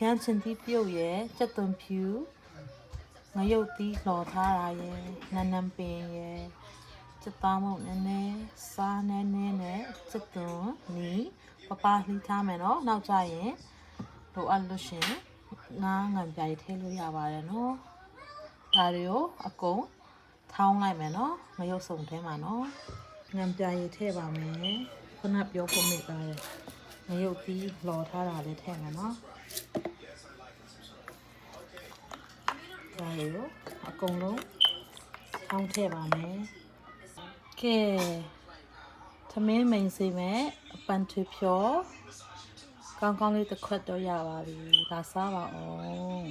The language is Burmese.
ခန်းချင်းသီးပြုတ်ရဲ့ကြက်သွန်ဖြူငရုတ်သီးလှော်ထားတာရဲ့နန်းနန်းပင်ရဲ့စက်သားမုတ်နည်းနည်းစားနည်းနည်းနဲ့စက်သွန်နီပပလှီးထားမယ်နော်နောက်ကြရင်လိုအပ်လို့ရှရင်ငါးငံပြားရထည့်လို့ရပါတယ်နော်ဒါတွေကိုအကုန်ထောင်းလိုက်မယ်နော်မရုပ်စုံထဲမှာနော်ငံပြားရထည့်ပါမယ်ခုနပြောဖို့မိပါတယ်မရုပ်ပြီးလော်ထားတာလေးထည့်မယ်နော် ဒါတွေကိုအကုန်လုံးထောင်းထည့်ပါမယ်ကဲသမင်းမိန်စီမဲ့အပန်ထွေဖြောကောင်းကောင်းလေးတစ်ခွက်တော့ရပါပြီဒါစားပါအောင်